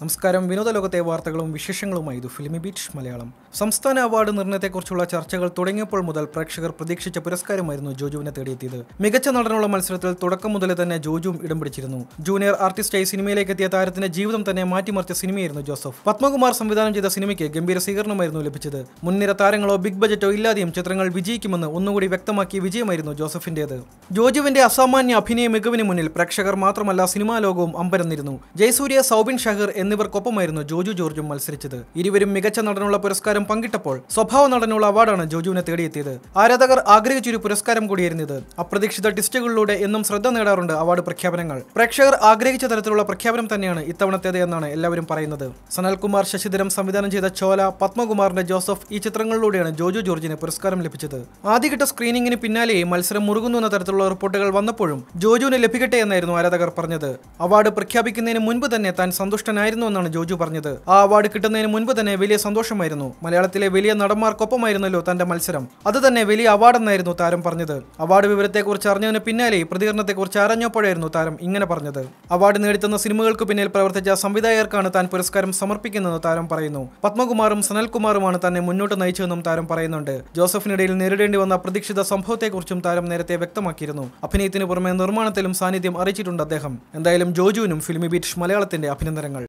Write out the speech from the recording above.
നമസ്കാരം. വിനോദലോകത്തെ വാർത്തകളും വിശേഷങ്ങളുമായി ഇത് ഫിലിമി ബീച്ച് മലയാളം. സംസ്ഥാന അവാർഡ് നിർണയത്തെക്കുറിച്ചുള്ള ചർച്ചകൾ തുടങ്ങിയപ്പോൾ മുതൽ പ്രേക്ഷകർ പ്രതീക്ഷിച്ച പുരസ്കാരമായിരുന്നു ജോജുവിനെ തേടിയെത്തിയത്. മികച്ച നടനുള്ള മത്സരത്തിൽ തുടക്കം മുതലേ തന്നെ ജോജുവും ഇടം പിടിച്ചിരുന്നു. ജൂനിയർ ആർട്ടിസ്റ്റായി സിനിമയിലേക്ക് എത്തിയ താരത്തിന്റെ ജീവിതം തന്നെ മാറ്റിമറിച്ച സിനിമയായിരുന്നു ജോസഫ്. പത്മകുമാർ സംവിധാനം ചെയ്ത സിനിമയ്ക്ക് ഗംഭീര സ്വീകരണമായിരുന്നു ലഭിച്ചത്. മുൻനിര താരങ്ങളോ ബിഗ് ബജറ്റോ ഇല്ലാതെയും ചിത്രങ്ങൾ വിജയിക്കുമെന്ന് ഒന്നുകൂടി വ്യക്തമാക്കിയ വിജയമായിരുന്നു ജോസഫിന്റേത്. ജോജുവിന്റെ അസാമാന്യ അഭിനയ മികവിന് മുന്നിൽ പ്രേക്ഷകർ മാത്രമല്ല സിനിമാ ലോകവും അമ്പരന്നിരുന്നു. ജയസൂര്യ സൗബിൻ ഷഹർ എന്നിവർക്കൊപ്പമായിരുന്നു ജോജു ജോർജും മത്സരിച്ചത്. ഇരുവരും മികച്ച നടനുള്ള പുരസ്കാരം പങ്കിട്ടപ്പോൾ സ്വഭാവ നടനുള്ള അവാർഡാണ് ജോജുവിനെ തേടിയെത്തിയത്. ആരാധകർ ആഗ്രഹിച്ചൊരു പുരസ്കാരം കൂടിയായിരുന്നു അപ്രതീക്ഷിത ടിസ്റ്റുകളിലൂടെ എന്നും ശ്രദ്ധ നേടാറുണ്ട് അവാർഡ് പ്രഖ്യാപനങ്ങൾ. പ്രേക്ഷകർ ആഗ്രഹിച്ച തരത്തിലുള്ള പ്രഖ്യാപനം തന്നെയാണ് ഇത്തവണത്തേത് എന്നാണ് എല്ലാവരും പറയുന്നത്. സനൽകുമാർ ശശിധരം സംവിധാനം ചെയ്ത ചോല പത്മകുമാറിന്റെ ജോസഫ് ഈ ചിത്രങ്ങളിലൂടെയാണ് ജോജു ജോർജിന് പുരസ്കാരം ലഭിച്ചത്. ആദ്യഘട്ട സ്ക്രീനിങ്ങിന് പിന്നാലെയും മത്സരം മുറുകുന്നു എന്ന തരത്തിലുള്ള റിപ്പോർട്ടുകൾ വന്നപ്പോഴും ജോജുവിന് ലഭിക്കട്ടെ എന്നായിരുന്നു ആരാധകർ പറഞ്ഞത്. അവാർഡ് പ്രഖ്യാപിക്കുന്നതിന് മുൻപ് തന്നെ താൻ സന്തുഷ്ടനായിരുന്നു എന്നാണ് ജോജു പറഞ്ഞത്. ആ അവാർഡ് കിട്ടുന്നതിന് മുൻപ് തന്നെ വലിയ സന്തോഷമായിരുന്നു. മലയാളത്തിലെ വലിയ നടന്മാർക്കൊപ്പമായിരുന്നല്ലോ തന്റെ മത്സരം. അത് തന്നെ വലിയ അവാർഡെന്നായിരുന്നു താരം പറഞ്ഞത്. അവാർഡ് വിവരത്തെക്കുറിച്ച് അറിഞ്ഞതിന് പിന്നാലെ പ്രതികരണത്തെക്കുറിച്ച് അറിഞ്ഞപ്പോഴായിരുന്നു താരം ഇങ്ങനെ പറഞ്ഞത്. അവാർഡ് നേടിത്തുന്ന സിനിമകൾക്ക് പിന്നിൽ പ്രവർത്തിച്ച സംവിധായകർക്കാണ് താൻ പുരസ്കാരം സമർപ്പിക്കുന്നതെന്ന് താരം പറയുന്നു. പത്മകുമാറും സനൽകുമാറുമാണ് തന്നെ മുന്നോട്ട് നയിച്ചതെന്നും താരം പറയുന്നുണ്ട്. ജോസഫിനിടയിൽ നേരിടേണ്ടി വന്ന അപ്രതീക്ഷിത സംഭവത്തെക്കുറിച്ചും താരം നേരത്തെ വ്യക്തമാക്കിയിരുന്നു. അഭിനയത്തിന് പുറമെ നിർമ്മാണത്തിലും സാന്നിധ്യം അറിയിച്ചിട്ടുണ്ട് അദ്ദേഹം. എന്തായാലും ജോജുവിനും ഫിലിമി ബീറ്റ് മലയാളത്തിന്റെ അഭിനന്ദനങ്ങൾ.